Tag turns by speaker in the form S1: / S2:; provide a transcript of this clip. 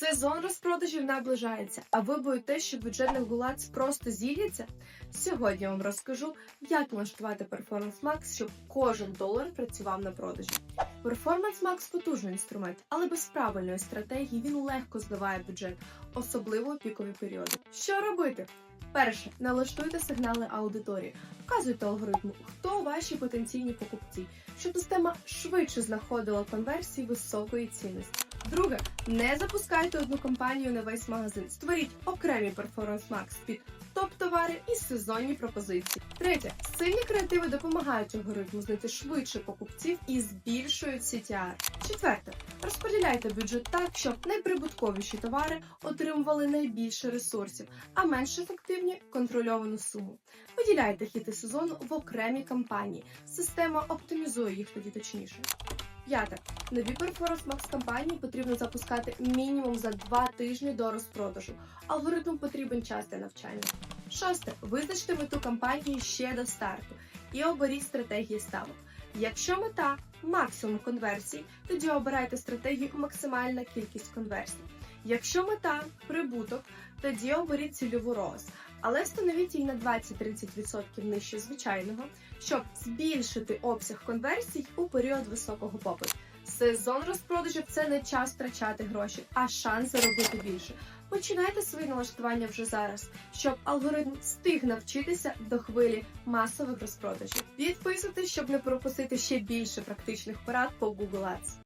S1: Сезон розпродажів наближається, а ви боїтесь, що бюджетний гулац просто зільється? Сьогодні я вам розкажу, як налаштувати Performance Max, щоб кожен долар працював на продажі. Performance Max потужний інструмент, але без правильної стратегії він легко зливає бюджет, особливо у пікові періоди. Що робити? Перше, налаштуйте сигнали аудиторії, вказуйте алгоритму, хто ваші потенційні покупці, щоб система швидше знаходила конверсії високої цінності. Друге, не запускайте одну компанію на весь магазин. Створіть окремі Performance Max під топ-товари і сезонні пропозиції. Третє, сильні креативи допомагають алгоритму знайти швидше покупців і збільшують CTR. Четверте, розподіляйте бюджет так, щоб найприбутковіші товари отримували найбільше ресурсів, а менш ефективні контрольовану суму. Виділяйте хіти сезону в окремі кампанії. Система оптимізує їх тоді точніше. П'яте. Нові Performance Max кампанії потрібно запускати мінімум за два тижні до розпродажу. Алгоритму потрібен час для навчання. Шосте. Визначте мету кампанії ще до старту і оберіть стратегії ставок. Якщо мета максимум конверсій, тоді обирайте стратегію максимальна кількість конверсій. Якщо мета прибуток, тоді оберіть цільову роз, але встановіть її на 20-30% нижче звичайного, щоб збільшити обсяг конверсій у період високого попиту. Сезон розпродажів це не час втрачати гроші, а шанс заробити більше. Починайте свої налаштування вже зараз, щоб алгоритм встиг навчитися до хвилі масових розпродажів. Підписуйтесь, щоб не пропустити ще більше практичних порад по Google Ads.